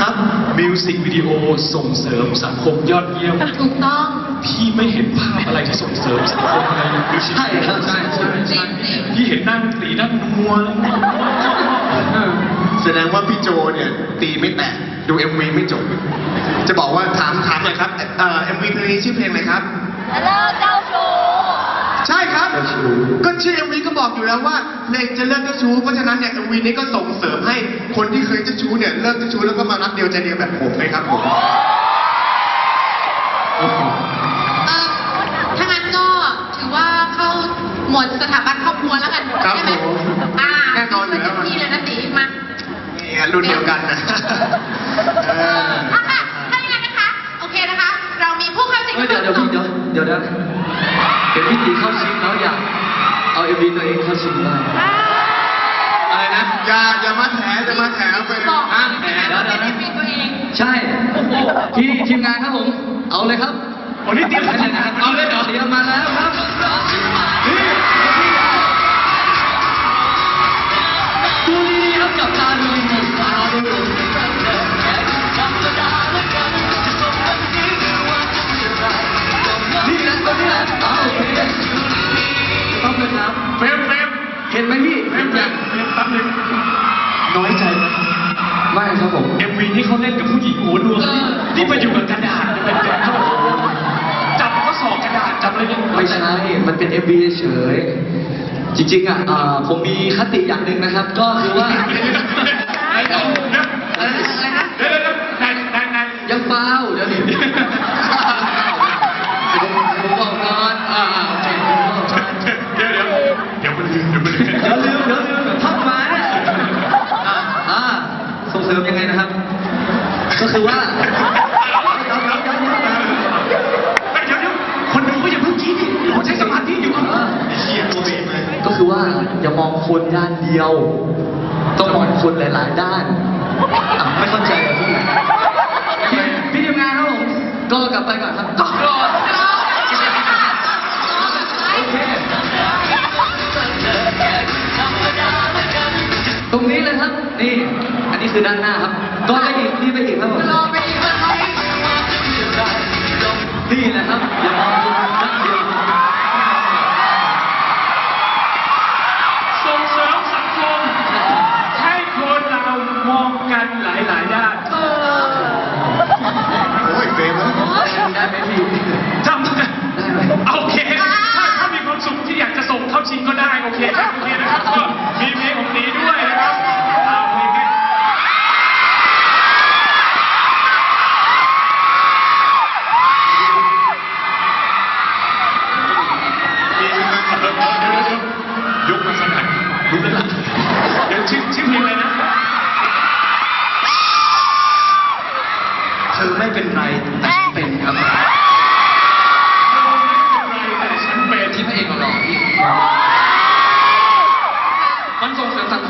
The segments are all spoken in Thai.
ครับมิวสิกวิดีโอส่งเสริมสังคมยอดเยี่ยม ถูกต้อง พี่ไม่เห็นภาพอะไรที่ส่งเสริมสังคมอะไรเลยใช่ครับใช่ใช่จริใช่งจริงพี่เห็นนั่งตีนั่งนัวแสดงว่าพี่โจเนี่ยตีไม่แตกดู MV ไม่จบ จะบอกว่าถามถามหน่อยครับเอ่อ MV เพลงนี้ชื่อเพลงอะไรครับเลิกเจ้าชู้ ใช่ครับก็ชื่อ MV ก็บอกอยู่แล้วว่าเพลงจะเลิกเจ้าชู้เพราะฉะนั้นเนี่ย MV นี้ก็ส่งเสริมให้คนที่เคยเจ้าชู้เนี่ยเลิกเจ้าชู้แล้วก็มารักเดียวใจเดียวแบบผมเลยครับผมเอ่อถ้างั้นก็ถือว่าเข้าหมวดสถาบันครอบครัวแล้วกันครับใช่ไหมผมอ่าแน่นอนอยู่แล้วพี่เลยนะตีมานี่ฮะรุ่นเดียวกันนะเอออะค่ะถ้าอย่างนั้นนะคะ โอเคนะคะ เรามีผู้เข้าชิงเฮ้ยเดี๋ยวเดี๋ยวพี่เดี๋ยวเดี๋ยวนะเดี๋ยว พี่ตีเข้าชิงแล้วอยากเอาเอ็มวีตัวเองเข้าชิงบ้างอะไรนะอย่าอย่ามาแถอย่ามาแถไปบอกอะใช่ไหมเดี๋ยวว่าเดี๋เป็ยวนเอ็มวีตัวเองใช่พี่ทีมงานครับผม เอาเลยครับโอ้นี่เตรียมเอาเลยนะเอาเลยเหรอเตรียมมาแล้วครับดูดีๆครับจับตาดูดีๆ ผมเอ็มวีนี่เขาเล่นกับผู้หญิงโอ้ดวงนี่ไปอยู่กับกระดาษเป็นแบบเขาบอกจับข้อศอกกระดาษจับอะไรเนี่ยไม่ใช่ มันเป็น MV เฉยๆจริงๆอะอ่าผมมีคติอย่างหนึ่งนะครับ ก็คือว่า ไอ้เดี๋ยวเดี๋ยวเดี๋ยวเดี๋ยวเดี๋ยวนายนายนายยังเปล่าเดี๋ยวดิผมบอกก่อนอ่าโอเคผมบอกก่อน เดี๋ยวเดี๋ยวเดี๋ยวมันลืมเดี๋ยวมันลืม เดี๋ยวลืมเดี๋ยวลืมเดี๋ยวทักมาเนี่ยอ่าอ่าส่งเสริมยังไงนะครับ ก็คือว่าเดี๋ยวเดี๋ยวคนดูก็อย่าเพิ่งคิดดิเราใช้สมาธิอยู่อ่าไอ้เหี้ยตัวเองเลยก็คือว่าอย่ามองคนด้านเดียว ต้องมองคนหลาย ๆ ด้านอะไม่เข้าใจเหรอพี่พี่พี่ทีมงานครับผมก็กลับไปก่อนครับก็รอโอเคตรงนี้เลยครับ นี่ อันนี้คือด้านหน้าครับ ก็ไปอีกนี่ไปอีกครับผมนี่แหละครับ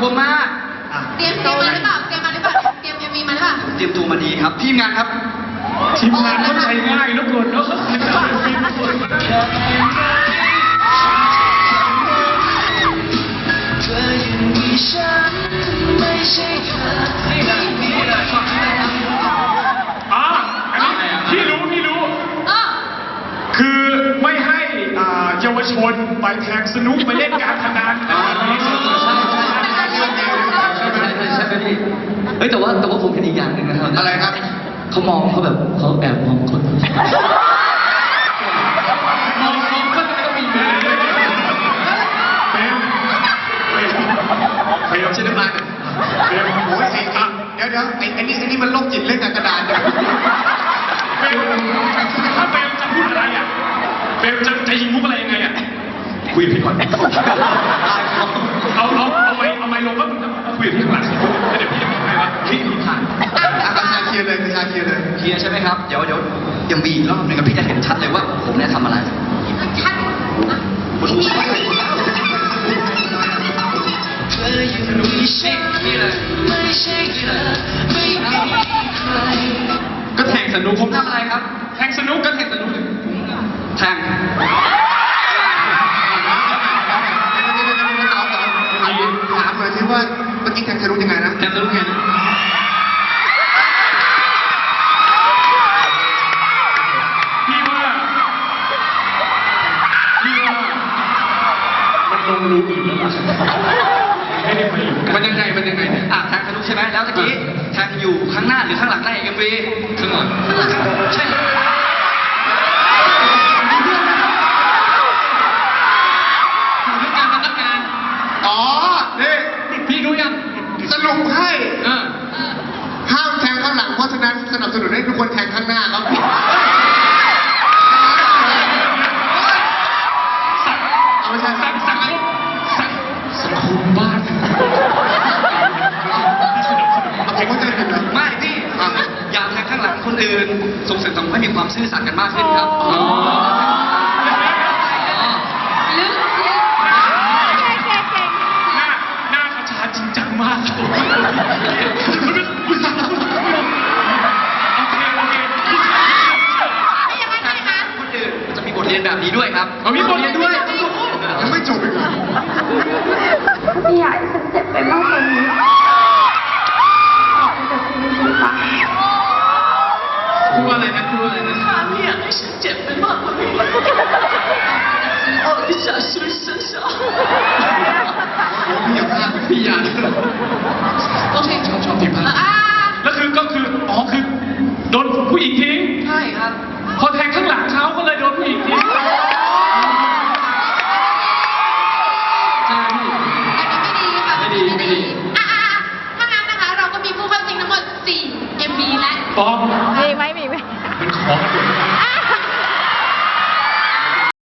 ส่งเสริมสังคมมากเตรียมเตรียมมาหรือเปล่า เตรียมมาหรือเปล่า เตรียมเอ็มวีมาหรือเปล่า เตรียมตัวมาดีครับ ทีมงานครับ ทีมงานเข้าใจง่ายนะคนเนาะฟิล์มสวยมากเธอยังมีฉันไม่ใช่เธอนี่แหละนี่แหละช็อตนี้นะครับอ่าอันนี้พี่รู้พี่รู้ เออคือไม่ให้อ่าเยาวชนไปแทงสนุกไปเล่นการพนันอ๋อ เฮ้ยแต่ว่าแต่ว่าผมเห็นอีกอย่างหนึ่งนะครับอะไรครับ เขามองเขาแบบเขาแอบมองคนผู้ชายมองมองก็จะต้องมีมือเฟรมเฟรมเฟรมใช่น้ำลายไหมเฟรมโอ้ยไอ้ไอ้เดี๋ยวเดี๋ยวไอ้ไอ้นี่ไอ้นี่มันโรคจิตเล่นกับกระดาษเดี๋ยวเฟรมถ้าเฟรมจะพูดอะไรอะเฟรมจะจะยิงมุกอะไรยังไงอะคุยกับพี่ก่อนเอาเอาเอาไม้เอาไม้ลงก็คุ ยกับพี่ข้างหลังเดี๋ยวพี่จะบอกให้ว่าพี่มีผ่านอาคาชาเคลียร์เลยอาคาชาเคลียร์เลยเคลียร์ใช่ไหมครับเดี๋ยวเดี๋ยวยังมีอีกรอบหนึ่งครับพี่จะเห็นชัดเลยว่า ผมเนี่ยทำอะไรชัดนะมีมีเธอยังมีฉันนี่เลยไม่ใช่เธอไม่มีใครก็แทงสนุกผมทำอะไรครับ แทงสนุกก็แทงสนุกเลยแทง ลงรูปล่มันยังไงมันยังไงอะทางทะลุใช่ไหมแล้วตะกี้ทางอยู่ข้างหน้าหรือข้างหลังได้เอ็มวีข้างหลังข้างหลังใช่สรุปให้ห้ามแทงข้างหลังเพราะฉะนั้นสนับสนุนให้ทุกคนแทงข้างหน้าครับ คนอื่นส่งเสริมสังคมให้มีความซื่อสัตย์กันมากขึ้นครับอ๋อ ลึกลึกหน้าหน้าเขาช้าจริงจังมากครับผมโอเคโอเคไม่ยังไงไม่ยังไงคนอื่นจะมีบทเรียนแบบนี้ด้วยครับเอามีบทเรียนด้วย ยังไม่จบอีกเหรอไม่อยากให้ฉันเจ็บไปมากกว่านี้ 哎呀，